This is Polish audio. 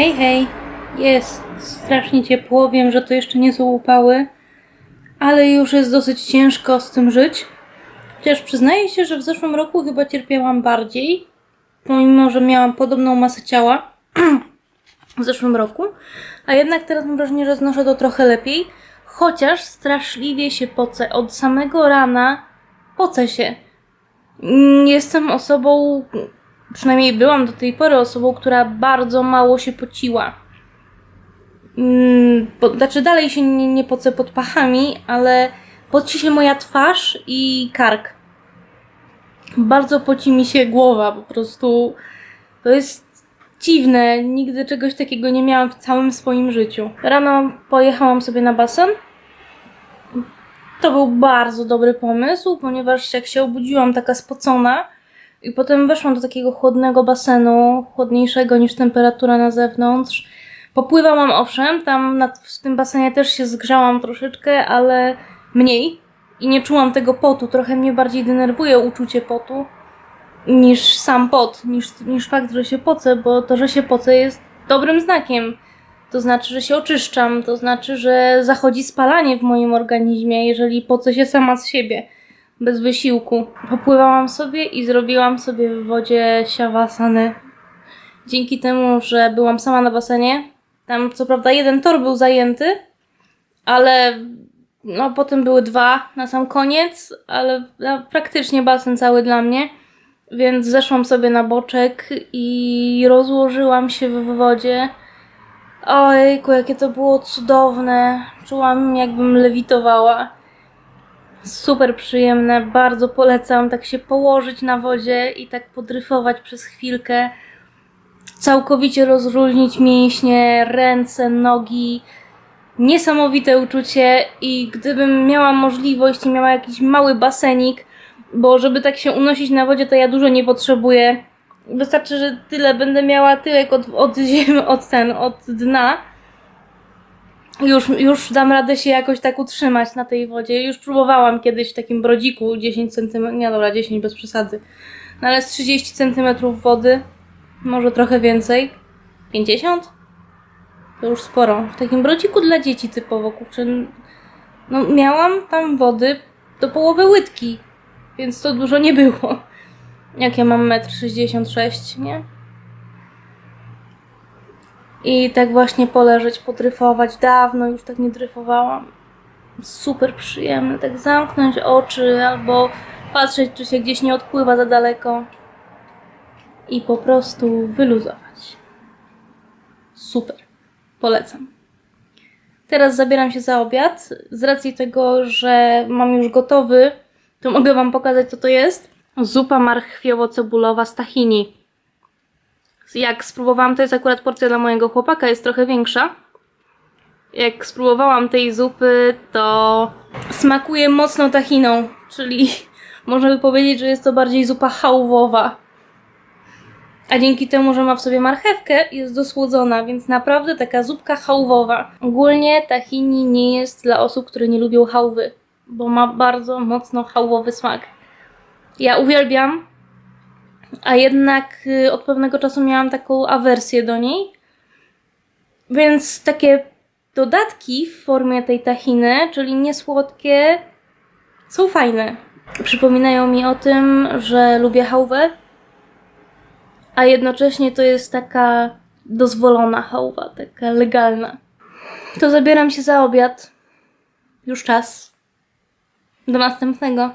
Hej, hej. Jest strasznie ciepło. Wiem, że to jeszcze nie są upały, ale już jest dosyć ciężko z tym żyć. Chociaż przyznaję się, że w zeszłym roku chyba cierpiałam bardziej, pomimo że miałam podobną masę ciała w zeszłym roku, a jednak teraz mam wrażenie, że znoszę to trochę lepiej, chociaż straszliwie się pocę. Od samego rana pocę się. Jestem osobą, przynajmniej byłam do tej pory osobą, która bardzo mało się pociła. Mm, bo, znaczy dalej się nie, nie pocę pod pachami, ale poci się moja twarz i kark. Bardzo poci mi się głowa, po prostu to jest dziwne. Nigdy czegoś takiego nie miałam w całym swoim życiu. Rano pojechałam sobie na basen. To był bardzo dobry pomysł, ponieważ jak się obudziłam taka spocona i potem weszłam do takiego chłodnego basenu, chłodniejszego niż temperatura na zewnątrz. Popływałam owszem, tam na, w tym basenie też się zgrzałam troszeczkę, ale mniej i nie czułam tego potu. Trochę mnie bardziej denerwuje uczucie potu niż sam pot, niż, niż fakt, że się pocę, bo to, że się pocę jest dobrym znakiem. To znaczy, że się oczyszczam, to znaczy, że zachodzi spalanie w moim organizmie, jeżeli pocę się sama z siebie, bez wysiłku. Popływałam sobie i zrobiłam sobie w wodzie siawasanę. Dzięki temu, że byłam sama na basenie, tam co prawda jeden tor był zajęty, ale no potem były dwa na sam koniec, ale no, praktycznie basen cały dla mnie. Więc zeszłam sobie na boczek i rozłożyłam się w wodzie. Ojku, jakie to było cudowne. Czułam, jakbym lewitowała. Super przyjemne, bardzo polecam tak się położyć na wodzie i tak podryfować przez chwilkę. Całkowicie rozluźnić mięśnie, ręce, nogi. Niesamowite uczucie i gdybym miała możliwość i miała jakiś mały basenik, bo żeby tak się unosić na wodzie, to ja dużo nie potrzebuję. Wystarczy, że tyle będę miała tyłek od, od ziemi, od ten, od dna. Już, już dam radę się jakoś tak utrzymać na tej wodzie. Już próbowałam kiedyś w takim brodziku 10 cm, nie dobra, 10 bez przesady. No ale z 30 cm wody, może trochę więcej. 50? To już sporo. W takim brodziku dla dzieci typowo, kurczę. No miałam tam wody do połowy łydki, więc to dużo nie było. Jak ja mam 1,66 m, nie? I tak właśnie poleżeć, podryfować. Dawno już tak nie dryfowałam. Super przyjemne, tak zamknąć oczy albo patrzeć, czy się gdzieś nie odpływa za daleko. I po prostu wyluzować. Super. Polecam. Teraz zabieram się za obiad. Z racji tego, że mam już gotowy, to mogę Wam pokazać, co to jest. Zupa marchwiowo-cebulowa z tahini. Jak spróbowałam, to jest akurat porcja dla mojego chłopaka, jest trochę większa. Jak spróbowałam tej zupy, to smakuje mocno tahiną, czyli można by powiedzieć, że jest to bardziej zupa chałwowa. A dzięki temu, że ma w sobie marchewkę, jest dosłodzona, więc naprawdę taka zupka chałwowa. Ogólnie tahini nie jest dla osób, które nie lubią chałwy, bo ma bardzo mocno chałwowy smak. Ja uwielbiam, a jednak y, od pewnego czasu miałam taką awersję do niej. Więc takie dodatki w formie tej tahiny, czyli niesłodkie, są fajne. Przypominają mi o tym, że lubię chałwę, a jednocześnie to jest taka dozwolona chałwa, taka legalna. To zabieram się za obiad. Już czas. Do następnego.